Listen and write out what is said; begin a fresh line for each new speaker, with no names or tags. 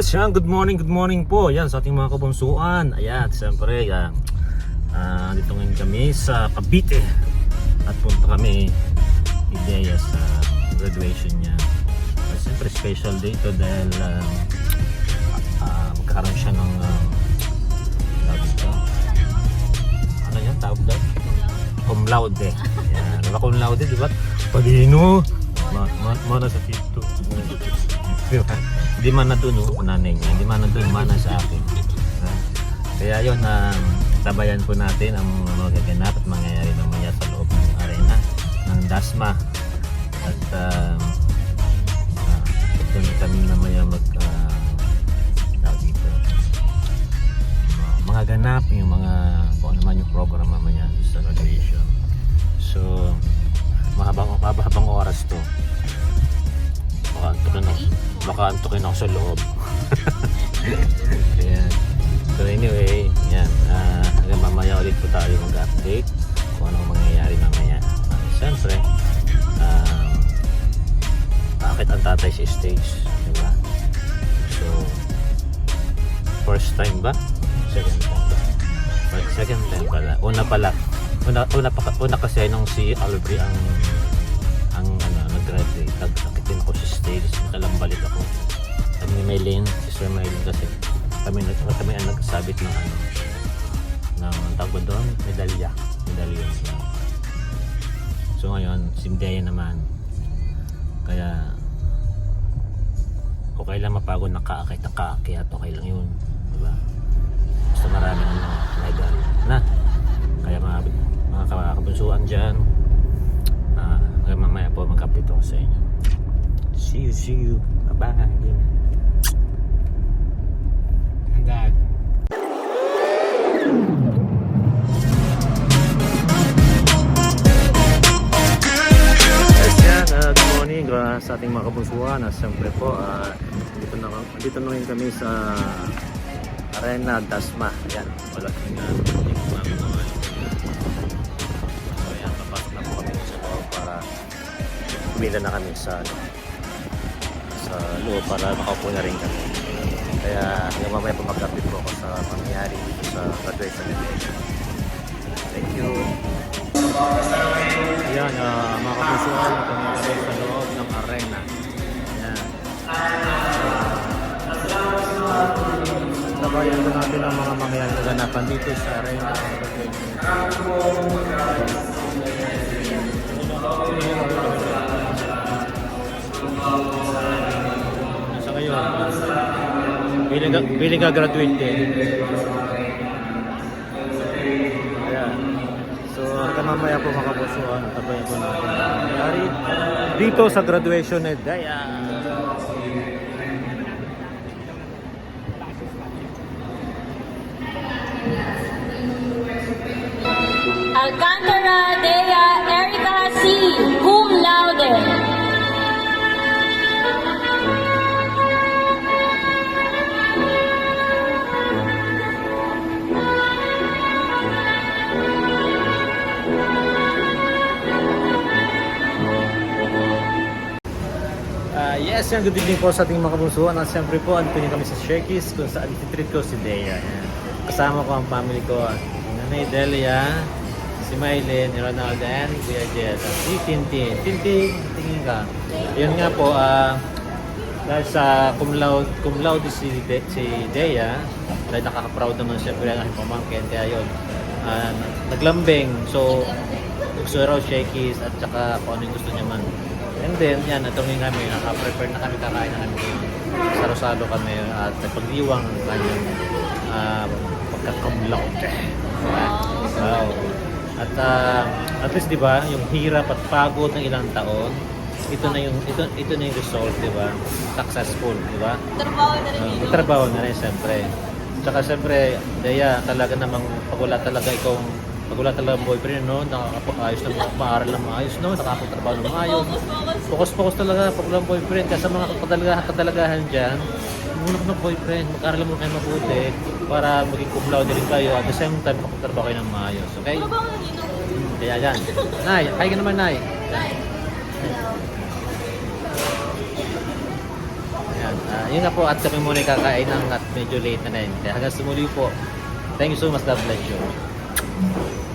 Yes, yan. Good morning, good morning po. Yan, sa ating mga kabunsuan. Ayan, siyempre, yan. Ah, dito ngayon kami sa Cavite. At punta kami ideya sa graduation niya. Uh, siyempre, special day ito dahil ah, ah, magkakaroon siya ng uh, tawag dito. Ano yan? Tawag daw? Cum laude. Yan. Diba cum laude, di ba? Padino. Ma, ma, mana sa tito. Hindi man na doon, oh, nanay niya. Hindi man na doon, mana sa akin. Kaya yun, um, tabayan po natin ang mga gaganap at mangyayari mamaya sa loob ng arena ng DASMA. At um, uh, doon kami mamaya mag uh, dito, mga, mga ganap, yung mga kung ano man yung program mamaya sa graduation. So, mahabang, mahabang oras to. Baka antukin ako, baka antukin ako sa loob. Ayan. So anyway, yan. Uh, hanggang mamaya ulit po tayo mag-update kung anong mangyayari mamaya. Uh, Siyempre, um, bakit ang tatay sa stage? Diba? So, first time ba? Second time ba? Second time pala. Una pala. Una, una, una kasi nung si Albury ang ang ano, nag-graduate. Nagsakitin ako sa stage. Nakalambalit ako. Kami ni Maylin, si Sir Maylin kasi kami, kami ang nagsabit ng ano ng tawag doon, medalya. Medalya. So ngayon, si Mdea naman. Kaya okay lang mapagod nakaakit nakaakyat okay lang yun diba basta marami ano legal na kaya mga, mga kabunsuan dyan hanggang mamaya po mag-update ako sa inyo see you see you bye bye
Dad.
Yes, yan. Uh, morning uh, sa ating mga kabunsuan. Uh, Siyempre po, uh, dito, na, dito na rin kami sa Arena Dasma. Ayan, wala kami na So, ayan, papasok na po kami sa loob para kumila na kami sa ano, sa loob para makaupo na rin kami. Kaya hanggang mamaya po mag-update po ako sa mangyayari dito sa graduation celebration. Thank you. Yan, uh, mga kapusuhan, ito na kami sa loob ng arena. Yan. Tabayan ko natin ang mga mangyayari kaganapan dito sa arena. Sa ngayon, biling, biling ka graduate din. Ayan. So, hanggang mamaya po mga kapusuhan, tabayan po natin dito sa graduation ni Daya. Yes, yan. Good evening po sa ating mga kabusuhan. At siyempre po, andito niyo kami sa Shakey's kung saan ititreat ko si Dea. Yan. Kasama ko ang family ko. Si Nanay Delia, si Maylin, ni Ronaldo, and Kuya Jess. At si Tintin. Tintin, tingin ka. Yun nga po, ah, dahil sa cum laude, cum laude si, De, si Dea, dahil nakaka-proud naman siyempre ang pamangkin. Kaya yun, ah, naglambing. So, gusto raw Shakey's at saka kung ano yung gusto niya man. And then, yan, natungin kami, naka-prepare na kami, kakain na kami ngayon. Saro-salo kami at nagpagdiwang ang kanyang uh, pagkakumlaut. Wow. At uh, at least 'di ba, yung hirap at pagod ng ilang taon, ito na yung ito ito na yung result, 'di ba? Successful, 'di ba?
Trabaho na rin
Uh, trabaho na rin siyempre. Tsaka siyempre, Daya, talaga namang pag wala talaga ikaw pag wala talaga boyfriend, no, nakakapag-ayos na maaral na maayos, no, nakakapagtrabaho na maayos.
Focus, focus.
Focus-focus talaga pag walang boyfriend. Kasi sa mga kadalagahan, kadalagahan dyan, muna ka ng boyfriend, mag-aral mo kayo mabuti para maging cum laude rin kayo at the same time makapagtrabaho kayo ng maayos. Okay?
Na rin yun.
Kaya yan. Nay, hi ka naman, Nay. Ayan. Ah, yun nga po at kami muna kakain ng at medyo late na rin. Kaya hanggang sa muli po. Thank you so much. God bless you. Thank you.